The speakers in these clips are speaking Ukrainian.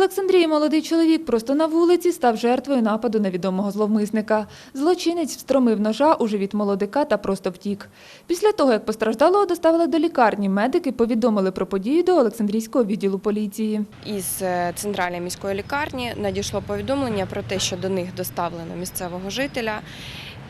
Олександрії молодий чоловік просто на вулиці став жертвою нападу невідомого зловмисника. Злочинець встромив ножа у живіт молодика та просто втік. Після того, як постраждалого доставили до лікарні, медики повідомили про подію до Олександрійського відділу поліції. Із е, центральної міської лікарні надійшло повідомлення про те, що до них доставлено місцевого жителя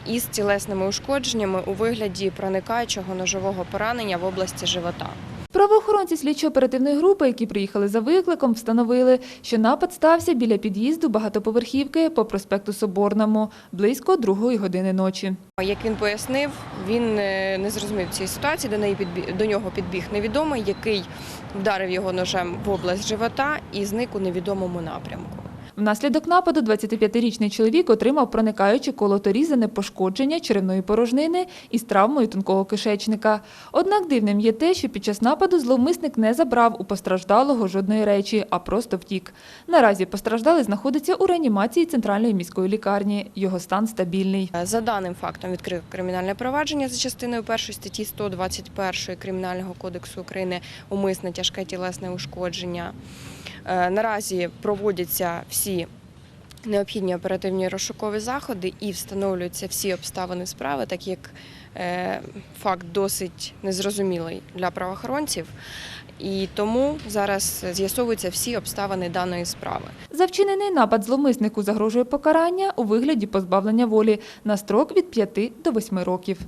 із тілесними ушкодженнями у вигляді проникаючого ножового поранення в області живота. Правоохоронці слідчо-оперативної групи, які приїхали за викликом, встановили, що напад стався біля під'їзду багатоповерхівки по проспекту Соборному близько другої години ночі. Як він пояснив, він е, не зрозумів цієї ситуації. До неї підбіг, до нього підбіг невідомий, який вдарив його ножем в область живота і зник у невідомому напрямку. Внаслідок нападу 25-річний чоловік отримав проникаюче колоторізане пошкодження черевної порожнини із травмою тонкого кишечника. Однак дивним є те, що під час нападу зловмисник не забрав у постраждалого жодної речі, а просто втік. Наразі постраждалий знаходиться у реанімації центральної міської лікарні. Його стан стабільний. За даним фактом відкрито кримінальне провадження за частиною 1 статті 121 Кримінального кодексу України умисне тяжке тілесне ушкодження. Е, Наразі проводяться всі необхідні оперативні розшукові заходи і встановлюються всі обставини справи, так як е, факт досить незрозумілий для правоохоронців. І тому зараз з'ясовуються всі обставини даної справи. За вчинений напад зловмиснику загрожує покарання у вигляді позбавлення волі на строк від 5 до 8 років.